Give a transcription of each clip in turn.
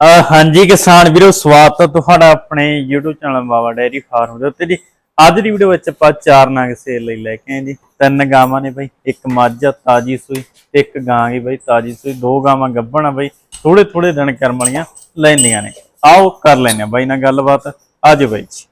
ਹਾਂਜੀ ਕਿਸਾਨ ਵੀਰੋ ਸਵਾਗਤ ਹੈ ਤੁਹਾਡਾ ਆਪਣੇ YouTube channel Baba dairy farm ਦੇ ਉੱਤੇ ਜੀ। ਅੱਜ ਦੀ ਵੀਡੀਓ ਵਿੱਚ ਆਪਾਂ ਚਾਰ ਨਗ ਸੇਲ ਲਈ ਲੈ ਕੇ ਆਏ ਜੀ। ਤਿੰਨ ਗਾਵਾਂ ਨੇ ਬਈ ਇੱਕ ਮੱਝ ਆ ਤਾਜੀ ਸੂਈ ਤੇ ਇੱਕ ਗਾਂ ਗਈ ਬਈ ਤਾਜੀ ਸੂਈ। ਦੋ ਗਾਵਾਂ ਗੱਭਣ ਆ ਬਈ ਥੋੜੇ ਥੋੜੇ ਦਿਨ ਕਰਮ ਵਾਲੀਆਂ ਲੈਂਦੀਆਂ ਨੇ। ਆਓ ਕਰ ਲੈਨੇ ਆ ਬਾਈ ਨਾਲ ਗੱਲਬਾਤ। ਅੱਜ ਬਾਈ ਜੀ।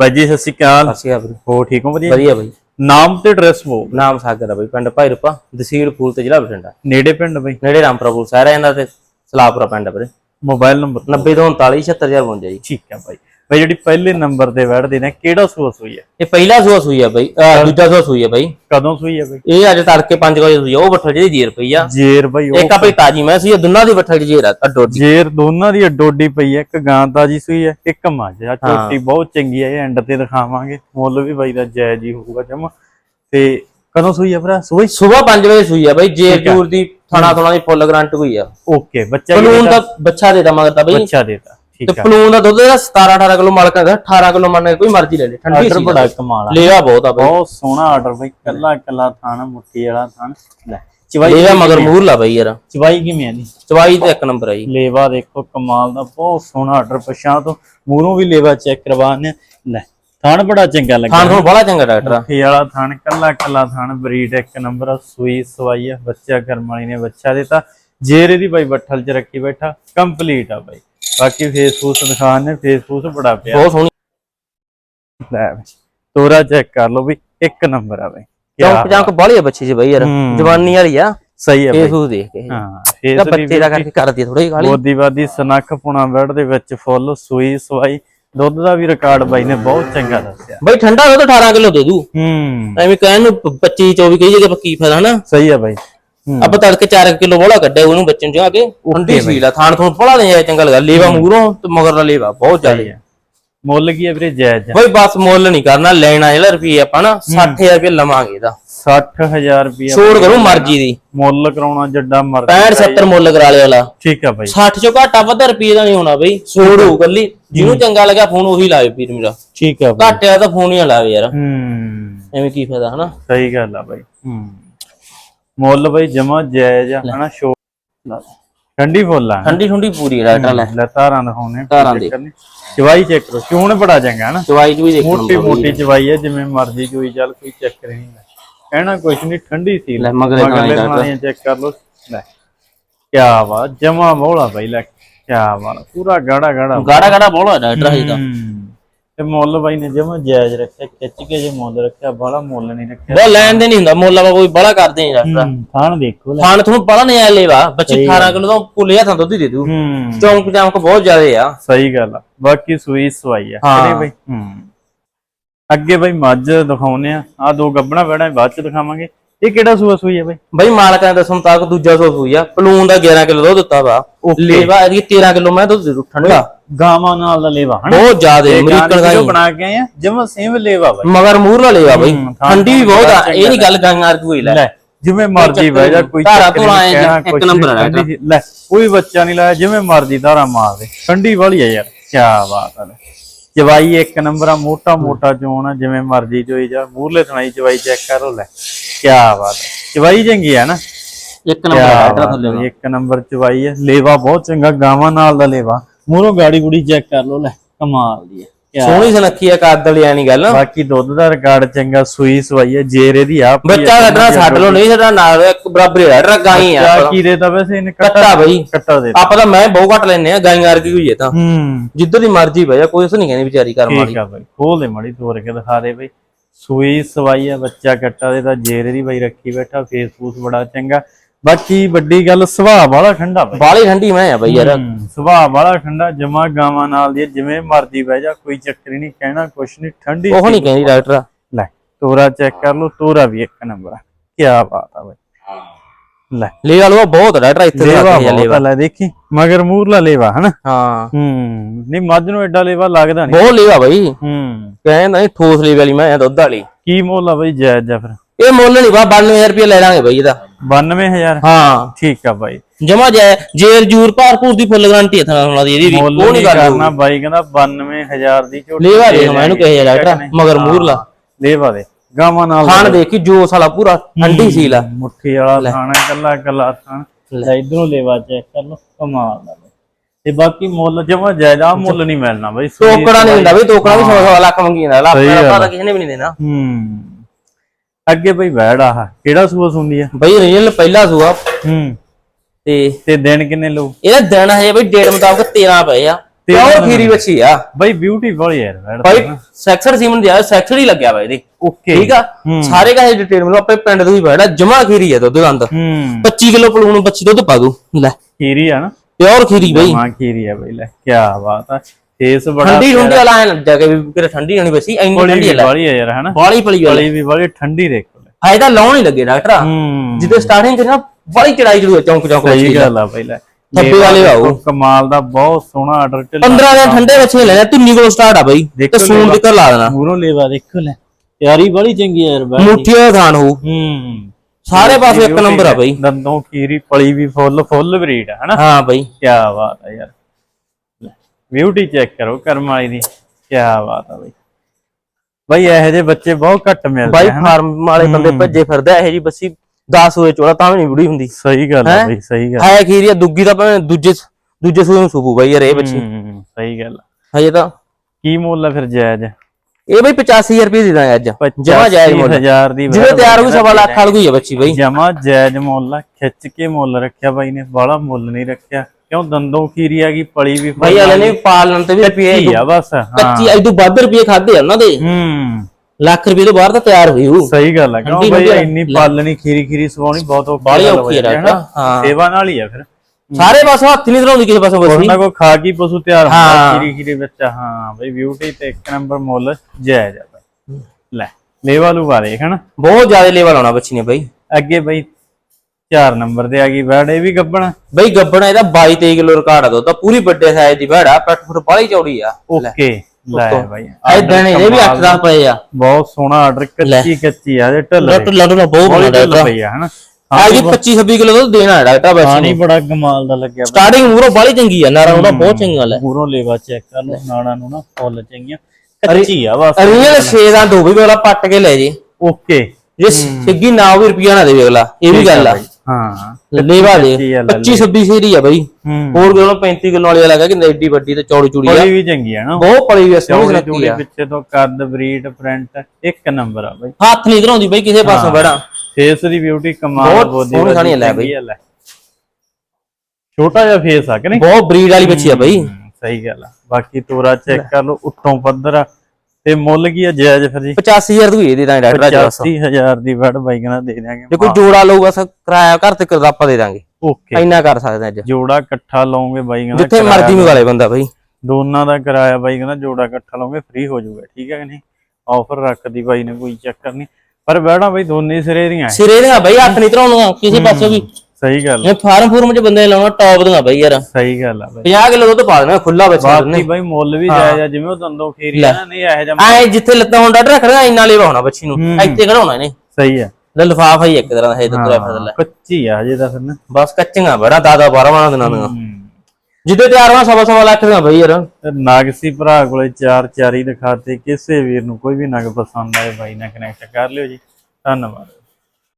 ਬਾਈ ਜੀ ਸਤਿ ਸ਼੍ਰੀ ਅਕਾਲ। ਅਸੀਂ ਵੀਰੇ। ਹੋ ਠੀਕ ਹੋ? ਵਧੀਆ? ਵਧੀਆ ਬਾਈ। ਨਾਮ ਤੇ ਐਡਰੈਸ ਬੋ ਨਾਮ ਸਾਗਰ ਆ ਬਾਈ ਪਿੰਡ ਭਾਈਰਪਾ ਤਹਿਸੀਲ ਫੂਲ ਤੇ ਜ਼ਿਲ੍ਹਾ ਬਠਿੰਡਾ। ਨੇੜੇ ਪਿੰਡ ਬਈ? ਨੇੜੇ ਰਾਮਪੁਰਾ ਫੂਲ ਸਾਰਾ ਜਾਂਦਾ ਤੇ ਸਲਾਪੁਰਾ ਪਿੰਡ ਆ ਵੀਰੇ। ਮੋਬਾਈਲ ਨੰਬਰ 90 ਤੋਂ 39 76052 ਜੀ। ਠੀਕ ਹੈ ਬਾਈ। ਬਾਈ ਜਿਹੜੀ ਪਹਿਲੇ ਨੰਬਰ ਤੇ ਵੜਦੇ ਨੇ ਕਿਹੜਾ ਸੋਸ ਹੋਈ ਹੈ? ਇਹ ਪਹਿਲਾ ਸੂਆ ਸੂਈ ਆ ਬਾਈ ਦੂਜਾ ਸੂਆ ਸੂਈ ਆ ਬਾਈ। ਕਦੋਂ ਸੂਈ ਹੈ ਬਾਈ? ਇਹ ਅੱਜ ਤੜਕੇ 5 ਵਜੇ ਸੂਈ ਉਹ ਬੱਠਲ ਜਿਹਦੀ ਜੀਰ ਪਈ ਆ। ਜੇਰ ਬਾਈ ਉਹ ਇੱਕ ਆ ਬਾਈ ਤਾਜੀ ਮੈਂ ਸੂਈ ਆ ਦੋਨਾਂ ਦੀ ਬੱਠਲ ਦੀ ਜੀਰ ਆ ਅੱਡੋ ਅੱਡੀ ਜੇਰ ਦੋਨਾਂ ਦੀ ਡੋਡੀ ਪਈ ਹੈ ਇੱਕ ਗਾਂ ਤਾਜੀ ਸੂਈ ਹੈ ਇੱਕ ਮੱਝ ਆ ਝੋਟੀ ਬਹੁਤ ਚੰਗੀ ਹੈ ਇਹ ਐਂਡ ਤੇ ਦਿਖਾਵਾਂਗੇ। ਮੁੱਲ ਵੀ ਬਾਈ ਦਾ ਜਾਇਜ਼ ਹੀ ਹੋਊਗਾ ਜਮਾ। ਤੇ ਕਦੋਂ ਸੂਈ ਹੈ ਭਰਾ? ਸੂਈ ਸਵੇਰ 5 ਵਜੇ ਸੂਈ ਆ ਬਾਈ ਜੂਰ ਦੀ ਥਣਾ ਥਣਾ ਦੀ ਫੁੱਲ ਗਰੰਟ ਹੋਈ ਆ। ਓਕੇ ਬੱਚਾ ਪਲੂਨ ਦਾ ਬੱਚਾ ਦੇ ਦਾ ਮਗਰ ਤਾਂ ਬਾਈ। ਬੱਚਾ ਦੇਤਾ ਤੇ ਠੀਕ ਹੈ ਪਲੂਨ ਦਾ ਦੁੱਧ ਦਾ 17 18 ਕਿਲੋ ਮਾਲਕ ਹੈਗਾ 18 ਕਿਲੋ ਮੰਨ ਕੋਈ ਮਰਜ਼ੀ ਲੈ ਲੈ ਠੰਡੀ ਸੀ ਬੜਾ ਕਮਾਲ ਆ। ਲੇਵਾ ਬਹੁਤ ਆ ਬਾਈ। ਬਹੁਤ ਸੋਹਣਾ ਆਰਡਰ ਬਾਈ ਕੱਲਾ ਕੱਲਾ ਥਾਣਾ ਮੁੱਠੀ ਵਾਲਾ ਥਾਣ। ਲੈ ਚਵਾਈ ਲੇਵਾ ਮਗਰ ਮੂਰ ਲਾ ਬਾਈ ਯਾਰ। ਚਵਾਈ ਕਿਵੇਂ ਆ ਜੀ? ਚਵਾਈ ਤੇ ਇੱਕ ਨੰਬਰ ਆ ਜੀ। ਲੇਵਾ ਦੇਖੋ ਕਮਾਲ ਦਾ ਬਹੁਤ ਸੋਹਣਾ ਆਰਡਰ ਪਛਾਂ ਤੋਂ। ਮੂਹਰੋਂ ਵੀ ਲੇਵਾ ਚੈੱਕ ਕਰਵਾਉਂਦੇ ਆ। ਲੈ ਥਾਣ ਬੜਾ ਚੰਗਾ ਲੱਗਾ। ਖਾਣ ਨੂੰ ਬੜਾ ਚੰਗਾ ਡਾਕਟਰ ਆ। ਮੁੱਠੀ ਵਾਲਾ ਥਾਣ ਕੱਲਾ ਕੱਲਾ ਥਾਣ ਬਰੀਡ ਇੱਕ ਨੰਬਰ ਆ, ਸੂਈ ਸਵਾਈ ਆ ਬੱਚਾ ਕਰਮ ਵਾਲੀ ਨੇ ਬੱਚਾ ਦਿੱਤਾ। ਜੇਰੇ ਦੀ ਬਾਈ ਬੱਠਲ 'ਚ ਰੱਖੀ ਬੈਠਾ ਕੰਪਲੀਟ ਆ ਬਾਈ। ਬਾਕੀ ਫੇਸਬੁੱਕ ਦਿਖਾਣ ਨੇ ਫੇਸਬੁੱਕ ਬੜਾ ਪਿਆ। ਬਹੁਤ ਸੋਹਣੀ। ਲੈ ਤੋਰਾ ਚੈੱਕ ਕਰ ਲਓ ਵੀ ਇੱਕ ਨੰਬਰ ਆ ਬਾਈ। ਚੌਂਕ ਚੌਂਕ ਬਾਲੀ ਆ ਬੱਚੀ ਜੀ ਬਾਈ ਯਾਰ। ਹੂੰ। ਜਵਾਨੀ ਵਾਲੀ ਆ। ਸਹੀ ਆ ਬਾਈ। ਫੇਸਬੁੱਕ ਦੇਖ ਕੇ। ਹਾਂ ਇਹਦਾ ਫੇਸ ਬੱਚੇ ਦਾ ਕਰਕੇ ਕਰਦੀ ਥੋੜੀ ਗਾਲੀ ਬੋਦੀਵਾਦੀ ਸਨੱਖ ਪੁਣਾ ਬੈਡ ਦੇ ਵਿੱਚ ਫੁੱਲ ਸੂਈ ਸਵਾਈ। ਦੁੱਧ ਦਾ ਵੀ ਰਿਕਾਰਡ ਬਾਈ ਨੇ ਬਹੁਤ ਚੰਗਾ ਦੱਸਿਆ। ਬਾਈ ਠੰਡਾ ਦੁੱਧ 18 ਕਿਲੋ ਦੇ ਦੂ। ਹੂੰ। ਐਵੇਂ ਕਹਿਣ ਨੂੰ 25 24 ਕਹੀ ਜੇ ਕੀ ਫਾਇਦਾ ਹਨਾ? ਸਹੀ ਆ ਬਾਈ। ਹੂੰ। ਆਪਾਂ ਤੜਕੇ 4 ਕਿਲੋ ਬੋਲਾ ਕੱਢਿਆ ਉਹਨੂੰ ਬੱਚੇ ਨੂੰ ਜਾ ਕੇ। ਠੰਡੀ ਸੀਲ ਆ ਥਾਣ ਥੋਂ ਬੜਾ ਦੇ ਚੰਗਾ ਲੱਗਾ ਲੇਵਾ ਮੂਰੋਂ ਤੇ ਮਗਰ ਦਾ ਲੇਵਾ ਬਹੁਤ ਜ਼ਿਆਦਾ। ਮੁੱਲ ਕੀ ਹੈ ਵੀਰੇ ਜਾਇਜ਼ ਬਾਈ ਬਸ ਮੁੱਲ ਨਹੀਂ ਕਰਨਾ ਲੈਣਾ ਜਿਹੜਾ ਰੁਪਏ ਆਪਾਂ ਨਾ 60000 ਰੁਪਏ ਲਵਾਂਗੇ ਇਹਦਾ। 60000 ਰੁਪਿਆ ਛੋੜ ਕਰੋ ਮਰਜ਼ੀ ਦੀ। ਮੁੱਲ ਕਰਾਉਣਾ ਜੱਡਾ ਮਰ 65 70 ਮੁੱਲ ਕਰਾ ਲਿਆ ਵਾਲਾ ਠੀਕ ਆ ਬਾਈ। 60 ਚੋਂ ਘਾਟਾ ਵੱਧ ਰੁਪਏ ਦਾ ਨਹੀਂ ਹੋਣਾ ਬਈ। ਛੋੜ ਹੋਊ ਕੱਲੀ। ਜਿਹਨੂੰ ਚੰਗਾ ਲੱਗਿਆ ਫੋਨ ਉਹੀ ਲਾਵੇ ਵੀਰ ਮੇਰਾ। ਠੀਕ ਆ ਬਾਈ। ਘਾਟਿਆ ਤਾਂ ਫੋਨ ਹੀ ਲਾਵੇ ਯਾਰ। ਹੂੰ। ਐਵੇਂ ਕੀ ਫਾਇਦਾ ਹਨਾ? ਸਹੀ ਗੱਲ ਆ ਬਾਈ। ਹੂੰ। ਮੁੱਲ ਬਾਈ ਜਮਾ ਜਾਇਜ਼ ਆ ਹਨਾ ਸ਼ੋ ਠੰਡੀ ਫੁੱਲ ਆ। ਠੰਡੀ ਠੰਡੀ ਪੂਰੀ ਹੈ ਡਾਕਟਰ ਲੈ। ਲੈ ਤਾਰਾਂ ਦਿਖਾਉਣੇ ਧਾਰਾਂ ਦੇ। ਚਵਾਈ ਚੈੱਕ ਕਰੋ। ਚੂਣ ਬੜਾ ਚੰਗਾ ਹਨਾ। ਚਵਾਈ ਚ ਵੀ ਦੇਖੋ ਮੋਟੀ ਮੋਟੀ ਚਵਾਈ ਹੈ ਜਿਵੇਂ ਮਰਜ਼ੀ ਚੋਈ ਚੱਲ ਕੋਈ ਚੱਕਰ ਨਹੀਂ। ਹੈ ਕਹਿਣਾ ਕੁਛ ਨਹੀਂ ਠੰਡੀ ਸੀ। ਲੈ ਨਾਲ ਮਗਰਲੇ। ਨਾਲੀਆਂ ਚੈੱਕ ਕਰ ਲੋ ਲੈ ਕਿਆ ਵਾ ਜਮਾ ਮੋਲਾ ਬਾਈ ਲੈ ਕਿਆ ਵਾ ਪੂਰਾ ਗਾੜਾ ਗਾੜਾ। ਗਾੜਾ ਗਾੜਾ ਬੋਲਾ ਡਾਕਟਰ ਹੈ ਤਾਂ ਹੂੰ। ਤੇ ਮੁੱਲ ਬਾਈ ਨੇ ਜਮਾ ਜਾਇਜ਼ ਰੱਖਿਆ ਖਿੱਚ ਕੇ ਜੇ ਮੁੱਲ ਰੱਖਿਆ ਬਾਲਾ ਮੁੱਲ ਨਹੀਂ ਰੱਖਿਆ। ਬਹੁਤ ਲੈਣ ਦੇ ਨਹੀਂ ਹੁੰਦਾ ਮੁੱਲ ਆਪਾਂ ਕੋਈ ਬੜਾ ਕਰਦੇ ਨਹੀਂ ਡਾਕਟਰ। ਥਾਣ ਦੇਖੋ ਲੈ। ਖਾਣ ਤੁਹਾਨੂੰ ਬੜਾ ਨਹੀਂ ਆ ਲੈਵਾ ਬੱਚੀ 18 ਕਿਲੋ ਤੋਂ ਪੁੱਲੇ ਹੱਥਾਂ ਦੁੱਧ ਹੀ ਦੇ ਦੂ ਚੌਂਕ ਚਾਂਕ ਬਹੁਤ ਜ਼ਿਆਦੇ ਆ। ਸਹੀ ਗੱਲ ਆ ਬਾਕੀ ਸੂਈ ਸਵਾਈ ਆ। ਹਾਂ। ਕਿਹੜੇ ਬਾਈ? ਹੂੰ। ਅੱਗੇ ਬਾਈ ਮੱਝ ਦਿਖਾਉਨੇ ਆ। ਆ ਦੋ ਗੱਬਣਾ ਬੈੜਾ ਬਾਅਦ ਚ ਦਿਖਾਵਾਂਗੇ। ਇਹ ਕਿਹੜਾ ਸੂਆ ਸੂਈ ਆ ਬਾਈ? ਬਈ ਮਾਲਕਾਂ ਦੇ ਦਸਮ ਤੱਕ ਦੂਜਾ ਸੌ ਸੂਈ ਆ। ਪਲੂਨ ਦਾ 11 ਕਿਲੋ ਦੁੱਧ ਦਿੱਤਾ ਵਾ। ਲੇਵਾ ਇਹਦੀ 13 ਕਿਲੋ ਮੈਂ ਦੁੱਧ ਦੇ ਦੂ ਠੰਡਾ ਗਾਵਾਂ ਨਾਲ ਦਾ ਲੇਵਾ ਹਨਾ? ਬਹੁਤ ਜ਼ਿਆਦੇ ਅਮਰੀਕਨ ਵੀਡੀਓ ਗਾਈ। ਬਣਾ ਕੇ ਆਏ ਆ ਜਮਾ ਸੇਮ ਲੇਵਾ ਬਾਈ। ਮਗਰ ਮੂਰਲਾ ਲੇਵਾ ਬਈ। ਹੂੰ, ਥਾਂ ਠੰਡੀ ਵੀ ਬਹੁਤ ਆ। ਇਹ ਨਹੀਂ ਗੱਲ ਗਾਂਗਾਰ ਕੋਈ ਲੈ। ਲੈ ਜਿਵੇਂ ਮਰਜ਼ੀ ਬਹਿ ਜਾ ਕੋਈ ਧਾਰਾ ਚੱਕਰ ਧੂਰਾ ਆਏਂ ਕਹਿਣਾ ਇੱਕ ਕੁਛ ਨੰਬਰ ਆ ਠੰਡੀ। ਲੈ ਕੋਈ ਬੱਚਾ ਨਹੀਂ ਲਾਇਆ ਜਿਵੇਂ ਮਰਜ਼ੀ ਧਾਰਾ ਮਾਰ ਦੇ। ਠੰਡੀ ਵਾਲੀ ਆ ਯਾਰ ਕੀ ਬਾਤ ਆ। ਲੈ। ਚਵਾਈ ਇੱਕ ਨੰਬਰ ਆ ਮੋਟਾ ਮੋਟਾ ਚੋਣ ਆ ਜਿਵੇਂ ਮਰਜ਼ੀ ਚੋਈ ਜਾ ਮੂਰਲੇ ਥਣਾਈ ਚਵਾਈ ਚੈੱਕ ਕਰੋ ਲੈ। ਕੀ ਬਾਤ ਆ। ਚਵਾਈ ਚੰਗੀ ਆ ਨਾ? ਇੱਕ ਨੰਬਰ ਆ ਥੱਲੇ ਇੱਕ ਨੰਬਰ ਚਵਾਈ ਹੈ ਲੇਵਾ ਬਹੁਤ ਚੰਗਾ ਗਾਵਾਂ ਨਾਲ ਦਾ ਲੇਵਾ। ਮੂਹਰੋਂ ਗਾੜੀ ਗੁੜੀ ਚੈੱਕ ਕਰ ਲੋ ਲੈ ਕਮਾਲ ਦੀ ਹੈ ਸੋਹਣੀ ਸੁਨੱਖੀ ਆ ਕਾਦਲ ਨਹੀਂ ਗੱਲ। ਬਾਕੀ ਦੁੱਧ ਦਾ ਰਿਕਾਰਡ ਚੰਗਾ ਸੂਈ ਸਵਾਈ ਹੈ ਜੇਰ ਇਹਦੀ ਆ ਬੱਚਾ ਕੱਢਣਾ ਛੱਡ ਲੋ ਨਹੀਂ ਛੱਡਣਾ ਨਾਲ ਇੱਕ ਬਰਾਬਰ ਹੀ ਰਹਿ ਗਾਈ ਆ ਕੀ ਦੇਤਾ ਵੈਸੇ ਇਹਨੇ ਕੱਟਾ ਬਈ। ਕੱਟਾ ਦੇ ਆਪਾਂ ਤਾਂ ਮੈਂ ਬਹੁਤ ਘੱਟ ਲੈਨੇ ਆ ਗਾਈ ਵਰਗੀ ਹੋਈ ਹੈ ਤਾਂ। ਹੂੰ। ਜਿੱਧਰ ਦੀ ਮਰਜ਼ੀ ਬਈ ਕੋਈ ਉਸ ਨਹੀਂ ਕਹਿੰਦੀ ਵਿਚਾਰੀ ਕਰਮ ਵਾਲੀ। ਠੀਕ ਆ ਬਾਈ ਖੋਲ ਦੇ ਮੜੀ ਤੋਰ ਕੇ ਦਿਖਾ ਦੇ ਬਾਈ। ਸੂਈ ਸਵਾਈ ਆ ਬੱਚਾ ਕੱਟਾ ਦੇ ਤਾਂ ਜੇਰ ਇਹਦੀ ਬਾਈ ਰੱਖੀ ਬੈਠਾ ਫੇਸਬੁੱਕ ਬੜਾ ਚੰਗਾ। ਬਾਕੀ ਵੱਡੀ ਗੱਲ ਸੁਭਾਅ ਵਾਲਾ ਠੰਡਾ ਬਾਈ। ਬਾਲੀ ਠੰਡੀ ਮੈਂ ਆ ਬਈ ਯਾਰ। ਸੁਭਾਅ ਵਾਲਾ ਠੰਡਾ ਜਮਾ ਗਾਵਾਂ ਨਾਲ ਦੀ ਜਿਵੇਂ ਮਰਜ਼ੀ ਬਹਿ ਜਾ ਕੋਈ ਚੱਕਰ ਹੀ ਨਹੀਂ ਕਹਿਣਾ ਕੁਛ ਨਹੀਂ ਠੰਡੀ ਉਹ ਨਹੀਂ ਕਹਿੰਦੀ ਡਾਕਟਰ ਲੈ ਤੋਰਾ ਚੈੱਕ ਕਰ ਲਓ ਤੋਰਾ ਵੀ ਇੱਕ ਨੰਬਰ ਆ। ਕੀ ਬਾਤ ਆ ਬਾਈ। ਲੈ। ਲੈ ਵਾਲੋ ਬਹੁਤ ਆ ਡਾਕਟਰ ਇੱਥੇ ਲੇਵਾ ਦਾ ਬਹੁਤ ਆ, ਲੈ ਦੇਖੀ ਮਗਰ ਮੂਰਲਾ ਲੇਵਾ ਹਨਾ? ਹਾਂ। ਹੂੰ ਨਹੀਂ ਮੱਝ ਨੂੰ ਐਡਾ ਲੇਵਾ ਲੱਗਦਾ ਨਹੀਂ। ਬਹੁਤ ਲੇਵਾ ਬਈ। ਹੂੰ। ਕਹਿੰਦਾ ਨਹੀਂ ਠੋਸ ਲੇਵੇ ਵਾਲੀ ਮੈਂ ਆ ਦੁੱਧ ਵਾਲੀ। ਕੀ ਮੁੱਲ ਆ ਬਾਈ ਜਾਇਜ਼ ਜਾ ਫਿਰ। ਇਹ ਮੁੱਲ ਨਹੀਂ ਬਾ 92000 ਰੁਪਏ ਲੈ ਲਾਂਗੇ ਬਈ ਇਹਦਾ। 92000 ਹਾਂ। ਠੀਕ ਆ ਬਾਈ। ਜਮਾ ਜਾਏ ਜੇਰ ਜੂਰ ਭਾਰਪੂਰ ਦੀ ਫੁੱਲ ਗਾਰੰਟੀ ਹੈ ਥਾਣਾ ਦੀ ਇਹਦੀ ਵੀ ਉਹ ਨਹੀਂ ਕਰਨਾ ਬਾਈ ਕਹਿੰਦਾ 92000 ਦੀ ਝੋਟੀ ਲੇਵਾ ਦੇ ਮੈਂ ਇਹਨੂੰ ਕਹੇ ਡਾਕਟਰ ਮਗਰ ਮੂਰਲਾ। ਲੇਵਾ ਦੇ। ਗਾਵਾਂ ਨਾਲ ਖਾਣ ਦੇਖੀ ਜੋ ਸਾਲਾ ਪੂਰਾ ਠੰਡੀ ਸੀਲ ਆ। ਮੁੱਠੀ ਵਾਲਾ ਖਾਣਾ ਕੱਲਾ ਕੱਲਾ ਥਾਣ। ਲੈ। ਇਧਰੋਂ ਲੇਵਾ ਚੈੱਕ ਕਰ ਲਓ ਕਮਾਲ ਦਾ। ਤੇ ਬਾਕੀ ਮੁੱਲ ਜਮਾ ਜਾਇਦਾ ਮੁੱਲ ਨਹੀਂ ਮਿਲਣਾ ਬਈ ਟੋਕੜਾ ਨਹੀਂ ਹੁੰਦਾ ਬਈ ਟੋਕੜਾ ਵੀ 100 ਲੱਖ ਮੰਗੀ ਜਾਂਦਾ ਲੱਖ ਦਾ ਕਿਸੇ ਨੇ ਵੀ ਨਹੀਂ ਦੇਣਾ। ਹੂੰ। ਅੱਗੇ ਬਈ ਵੈੜ ਆਹ ਕਿਹੜਾ ਸੂਆ ਸੁੰਦੀ ਆ? ਬਈ ਰੀਅਲ ਪਹਿਲਾ ਸੂਆ। ਹੂੰ। ਤੇ ਤੇ ਦਿਨ ਕਿੰਨੇ ਲਓ ਇਹਦਾ ਦਿਨ ਹੈ ਬਈ ਡੇਟ ਮੁਤਾਬਕ 13 ਪਏ ਆ। ਤੇ ਉਹ ਖੀਰੀ ਬੱਚੀ ਆ। ਬਈ ਬਿਊਟੀ ਵਾਲੀ ਯਾਰ ਵੈੜ ਭਾਈ ਸੈਕਸਰ ਸੀਮਨ ਦੀ ਆ ਸੈਕਸਰ ਹੀ ਲੱਗਿਆ ਵਾ ਇਹਦੇ। ਓਕੇ ਠੀਕ ਆ? ਸਾਰੇ ਕਾਹੇ ਡਿਟੇਲ ਮੈਨੂੰ ਆਪਣੇ ਪਿੰਡ ਤੋਂ ਹੀ ਬੈਠਾ ਜਮਾ ਖੀਰੀ ਆ ਦੁੱਧ ਦੰਦ ਹੂੰ। 25 ਕਿਲੋ ਪਲੂਣ ਬੱਚੀ ਦੁੱਧ ਪਾ ਦੂ ਲੈ। ਖੀਰੀ ਆ ਨਾ? ਪਿਓਰ ਖੀਰੀ ਬਈ। ਮਾਂ ਖੀਰੀ ਆ ਬਈ ਲੈ ਕੀ ਬਾਤ ਆ। ਫੇਸ ਬੜਾ ਠੰਡੀ ਠੰਡੀ ਵਾਲਾ ਐ ਲੱਗ ਕੇ ਵੀ ਕਿਤੇ ਠੰਡੀ ਹੋਣੀ ਬੱਚੀ ਇੰਨੀ ਠੰਡੀ ਵਾਲੀ। ਆ ਯਾਰ ਹਨਾ? ਬਾਲੀ ਪਲੀ ਵਾਲੀ ਬੜੀ ਵੀ ਬੜੀ ਠੰਡੀ ਦੇਖੋ ਹਾਏ ਤਾਂ ਲਾਉਣ ਹੀ ਲੱਗੇ ਡਾਕਟਰ। ਹੂੰ। ਜਿੱਦੇ ਸਟਾਰਟਿੰਗ ਚ ਨਾ ਬੜੀ ਚੜਾਈ ਜੜੂ ਚੌਂਕ ਚੌਂਕ ਸਹੀ ਗੱਲ ਆ ਬਈ ਲੈ। ਥੱਬੇ ਵਾਲੇ ਆਓ। ਕਮਾਲ ਦਾ ਬਹੁਤ ਸੋਹਣਾ ਆਰਡਰ ਚ 15 ਦਿਨ ਠੰਡੇ ਬੱਚੇ ਲੈਣੇ ਤੁੰਨੀ ਕੋਲ ਸਟਾਰਟ ਆ ਬਈ। ਤੇ ਸੂਨ ਦੇ ਲਾ ਦੇਣਾ। ਮੂਰੋਂ ਲੇਵਾ ਦੇਖੋ ਲੈ। ਤਿਆਰੀ ਬੜੀ ਚੰਗੀ ਆ ਯਾਰ ਬੈਠ। ਮੁੱਠੀ ਦਾ ਥਾਨ ਹੋਊ। ਹੂੰ। ਸਾਰੇ ਪਾਸੇ ਇੱਕ ਨੰਬਰ ਆ ਬਈ। ਦੰਦੋਂ ਖੀਰੀ ਪਲੀ ਵੀ ਫੁੱਲ ਫੁੱਲ ਬਰੀਡ ਆ ਹਨਾ? ਹਾਂ ਬਈ। ਕੀ ਬਾਤ ਆ ਯਾਰ। ਬਿਊਟੀ ਚੈੱਕ ਕਰੋ ਕਰਮ ਵਾਲੀ ਦੀ। ਕੀ ਬਾਤ ਆ ਬਈ। ਬਈ ਇਹੋ ਜਿਹੇ ਬੱਚੇ ਬਹੁਤ ਘੱਟ ਮਿਲਦੇ ਬਾਈ। ਫਾਰਮ ਵਾਲੇ ਬੰਦੇ ਭੱਜੇ ਫਿਰਦੇ ਇਹੋ ਜੀ ਬੱਸੀ 10 ਹੋਏ ਚੋਲਾ ਤਾਂ ਵੀ ਨਹੀਂ ਬੁੜੀ ਹੁੰਦੀ। ਸਹੀ ਗੱਲ ਹੈਂ? ਬਈ ਸਹੀ ਗੱਲ ਹੈ ਖੀਰੀ ਆ ਦੁੱਗੀ ਤਾਂ ਭਾਵੇਂ ਦੂਜੇ ਦੂਜੇ ਸੂਏ ਨੂੰ ਸੁਪੂ ਬਾਈ ਯਾਰ ਇਹ ਬੱਚੀ। ਹੂੰ ਸਹੀ ਗੱਲ। ਹਜੇ ਤਾਂ ਕੀ ਮੁੱਲ ਆ ਫਿਰ ਜਾਇਜ਼? ਇਹ ਬਈ 85000 ਰੁਪਏ ਦੇ ਦਾਂਗੇ ਅੱਜ। ਜਮਾ ਜਾਇਜ਼ ਮੁੱਲ। ਹਜ਼ਾਰ ਦੀ ਜਿਵੇਂ ਤਿਆਰ ਹੋਈ ਸਵਾ ਲੱਖ ਵਾਲੀ ਹੋਈ ਆ ਬੱਚੀ ਬਈ। ਜਮਾ ਜਾਇਜ਼ ਮੁੱਲ ਖਿੱਚ ਕੇ ਮੁੱਲ ਰੱਖਿਆ ਬਾਈ ਨੇ ਬਾਹਲਾ ਮੁੱਲ ਨਹੀਂ ਰੱਖਿਆ। ਕਿਉਂ ਦੰਦੋਂ ਖੀਰੀ ਆ ਗਈ ਪਲੀ ਵੀ ਬਾਈ ਵਾਲੇ ਨੇ ਪਾਲਣ ਤੇ ਵੀ ਰੁਪਏ ਕੀ ਆ ਬਸ ਹਾਂ। ਕੱਚੀ ਐਦੂ ਵੱਧ ਰੁਪਏ ਖਾਦੇ ਆ ਉਹਨਾਂ ਦੇ। ਹੂੰ। ਲੱਖ ਰੁਪਏ ਤੋਂ ਬਾਹਰ ਤਾਂ ਤਿਆਰ ਹੋਈ ਹੂ। ਸਹੀ ਗੱਲ ਆ ਕਿਉਂ ਠੰਡੀ ਇੰਨੀ ਪਾਲਣੀ ਖੀਰੀ ਖੀਰੀ ਸਵਾਉਣੀ ਬਹੁਤ ਔਖੀ ਔਖੀ ਜਾਂਦੀ ਹੈ। ਸੇਵਾ ਨਾਲ ਹੀ ਆ ਫਿਰ। ਸਾਰੇ ਪਾਸੋਂ ਹੱਥ ਨਹੀਂ ਧਰਾਉਂਦੀ ਕਿਸੇ ਪਾਸੋਂ ਬੱਸੀ ਉਹਨਾਂ ਕੋ ਖਾ ਕੀ ਪਸ਼ੂ ਤਿਆਰ ਹੁੰਦਾ। ਖੀਰੀ ਖੀਰੀ ਬੱਚਾ ਹਾਂ ਬਈ ਬਿਊਟੀ ਤੇ ਇੱਕ ਨੰਬਰ ਮੁੱਲ ਜਾਇਜ਼ ਆ। ਲੈ ਲੇਵਾਲੂ ਵਾਲੇ ਹਨਾ? ਬਹੁਤ ਜ਼ਿਆਦਾ ਲੈਵਲ ਆਉਣਾ ਬੱਚੀ ਨੇ ਬਈ। ਅੱਗੇ ਬਈ 4 ਨੰਬਰ ਤੇ ਆ ਗਈ ਬੈੜ ਇਹ ਵੀ ਗੱਬਣਾ। ਬਈ ਗੱਬਣਾ ਇਹਦਾ 22 23 ਕਿਲੋ ਰਿਕਾਰਡ ਆ ਦਾ ਪੂਰੀ ਵੱਡੇ ਸਾਈਜ਼ ਦੀ ਭੈੜਾ ਪੈਟ ਫੁੱਟ ਬਾਹਲੀ ਚੌੜੀ ਆ। ਓਕੇ ਲੈ ਬਾਈ। ਐ ਦਿਨ ਇਹ ਵੀ 8 10 ਪਏ ਆ। ਬਹੁਤ ਸੋਹਣਾ ਆਰਡਰ ਕੱਚੀ ਕੱਚੀ ਆ ਜੇ ਢੱਲ ਲੱਟ ਨਾ ਬਹੁਤ ਬੜੀ ਢੱਲ ਪਈ ਆ ਹਨਾ? ਆ ਜੀ 25 26 ਕਿਲੋ ਦੁੱਧ ਦੇਣਾ ਹੈ ਡਾਕਟਰ ਬੱਚੀ ਪਾਣੀ ਨੂੰ ਬੜਾ ਕਮਾਲ ਦਾ ਲੱਗਿਆ ਸਟਾਰਟਿੰਗ ਮੂਰੋਂ ਬਾਹਲੀ ਚੰਗੀ ਆ ਨਾਰਾ ਉਹਦਾ ਬਹੁਤ ਚੰਗਾ ਲੈ। ਪੂਰੋਂ ਲੇਵਾ ਚੈੱਕ ਕਰ ਲਓ ਨਾੜਾਂ ਨੂੰ ਨਾ ਫੁੱਲ ਚੰਗੀਆਂ। ਕੱਚੀ ਆ ਬਸ। ਰੀਅਲ 6 ਦਾ ਦੋ ਵੀ ਅਗਲਾ ਪੱਟ ਕੇ ਲੈ ਜੇ। ਓਕੇ। ਜੇ ਸਿੱਗੀ ਨਾ ਵੀ ਰੁਪਿਆ ਨਾ ਦੇਵੇ ਅਗਲਾ ਇਹ ਵੀ ਗੱਲ ਆ। ਹਾਂ। ਲੇਵਾ ਦੇ ਕੱਚੀ ਆ ਲੈ 25 26 ਸੀਰੀ ਆ ਬਈ। ਹੋਰ ਕਿਲੋ 35 ਕਿਲੋ ਵਾਲੀ ਲੱਗਾ ਕਿ ਐਡੀ ਵੱਡੀ ਤੇ ਚੌੜੀ ਚੂੜੀ ਆ। ਬੜੀ ਵੀ ਚੰਗੀ ਆ ਨਾ ਬਹੁਤ ਪਲੀ ਵੀ ਸੋਹਣੀ ਚੂੜੀ ਆ। ਪਿੱਛੇ ਤੋਂ ਕੱਦ ਬਰੀਡ ਪ੍ਰਿੰਟ ਇੱਕ ਨੰਬਰ ਆ ਬਈ। ਹੱਥ ਨਹੀਂ ਧਰਾਉਂਦੀ ਬਈ ਕਿਸੇ ਪਾਸੋਂ। ਬੜਾ ਫੇਸ ਦੀ ਬਿਊਟੀ ਕਮਾਲ ਬਹੁਤ ਬੋਦੀ ਸੋਹਣੀ ਲੈ ਲੈ। ਛੋਟਾ ਜਿਹਾ ਫੇਸ ਆ ਕਿ ਨਹੀਂ? ਬਹੁਤ ਬਰੀਡ ਵਾਲੀ ਬੱਚੀ ਆ ਬਈ। ਸਹੀ ਗੱਲ ਆ। ਬਾਕੀ ਤੋਰਾ ਚੈੱਕ ਕਰ ਲਓ ਉੱਤੋਂ ਪੱਧਰ ਆ। ਤੇ ਮੁੱਲ ਕੀ ਆ ਜਾਇਜ਼ ਫਿਰ ਜੀ? 85000 ਦੀ ਹੋਈ ਦੇ ਦਾਂਗੇ ਡਾਕਟਰ ਅੱਜ ਬਸ 85000 ਦੀ ਵੜ ਬਾਈ ਕਹਿੰਦਾ ਦੇ ਦਿਆਂਗੇ। ਜੇ ਕੋਈ ਜੋੜਾ ਲਊਗਾ ਸ ਕਿਰਾਇਆ ਘਰ ਤੇ ਕਰਦਾ ਆਪਾਂ ਦੇ ਦਾਂਗੇ। ਓਕੇ। ਇੰਨਾ ਕਰ ਸਕਦੇ ਅੱਜ। ਜੋੜਾ ਇਕੱਠਾ ਲਓਗੇ ਬਾਈ ਕਹਿੰਦਾ ਜਿੱਥੇ ਮਰਜ਼ੀ ਮੰਗਾ ਬੰਦਾ ਬਈ। ਦੋਨਾਂ ਦਾ ਕਿਰਾਇਆ ਬਾਈ ਕਹਿੰਦਾ ਜੋੜਾ ਇਕੱਠਾ ਲਓਗੇ ਫ੍ਰੀ ਹੋ ਜਾਊਗਾ ਠੀਕ ਹੈ ਕਿ ਨਹੀਂ? ਆਫਰ ਰੱਖਦੀ ਬਾਈ ਨੇ ਕੋਈ ਚੱਕਰ ਨਹੀਂ। ਪਰ ਬੈੜਾ ਬਾਈ ਦੋਨੇ ਸਿਰੇ ਦੀਆਂ। ਸਿਰੇ ਦੀਆਂ ਬਈ ਹੱਥ ਨਹੀਂ ਧਰਾਉਣੀਆਂ ਕਿਸੇ ਪਾਸੋਂ ਵੀ। ਸਹੀ ਗੱਲ ਇਹ ਫਾਰਮ ਫੂਰਮ ਚ ਬੰਦੇ ਲਾਉਣਾ ਟੌਪ ਦੀਆਂ ਬਈ ਯਾਰ। ਸਹੀ ਗੱਲ ਆ ਬਾਈ। 50 ਕਿਲੋ ਦੁੱਧ ਪਾ ਦੇਣਾ ਖੁੱਲਾ ਬੱਚਾ ਬਾਕੀ ਬਾਈ ਮੁੱਲ ਵੀ ਜਾਇਜ਼ ਆ ਜਿਵੇਂ ਉਹ ਦੰਦੋਂ ਖੀਰੀ ਆ ਨਾ ਨਹੀਂ ਇਹੋ ਜਿਹਾ ਐ ਜਿੱਥੇ ਲੱਤਾਂ ਹੁਣ ਡਾਕਟਰ ਰੱਖਣਾ ਇੰਨਾ ਲਈ ਹੋਣਾ ਬੱਚੀ ਨੂੰ। ਇੱਥੇ ਖੜਾਉਣਾ ਇਹਨੇ। ਸਹੀ ਆ। ਲੈ ਲਫਾਫਾ ਹੀ ਇੱਕ ਤਰ੍ਹਾਂ ਦਾ ਹੈ ਤੇ ਤੁਰਿਆ ਫਿਰਦਾ। ਲੈ ਕੱਚੀ ਆ ਹਜੇ ਤਾਂ ਫਿਰ ਨਾ। ਬਸ ਕੱਚੀਆਂ ਬੜਾ ਦਾਦਾ 12 ਦਿਨਾਂ ਦੀਆਂ। ਹਮ। ਜਿੱਦੇ ਤਿਆਰ ਹੋਣਾ ਸਵਾ ਸਵਾ ਲੱਖ ਦੀਆਂ ਬਈ ਯਾਰ। ਤੇ ਨਗ ਸੀ ਭਰਾ ਕੋਲੇ ਚਾਰ ਚਾਰੀ ਦਿਖਾਤੇ ਕਿਸੇ ਵੀਰ ਨੂੰ ਕੋਈ ਵੀ ਨਗ ਪਸੰਦ ਆਏ ਬਾਈ ਨਾਲ ਕਨੈਕਟ ਕਰ ਲਿਓ ਜੀ। ਧੰਨਵਾਦ।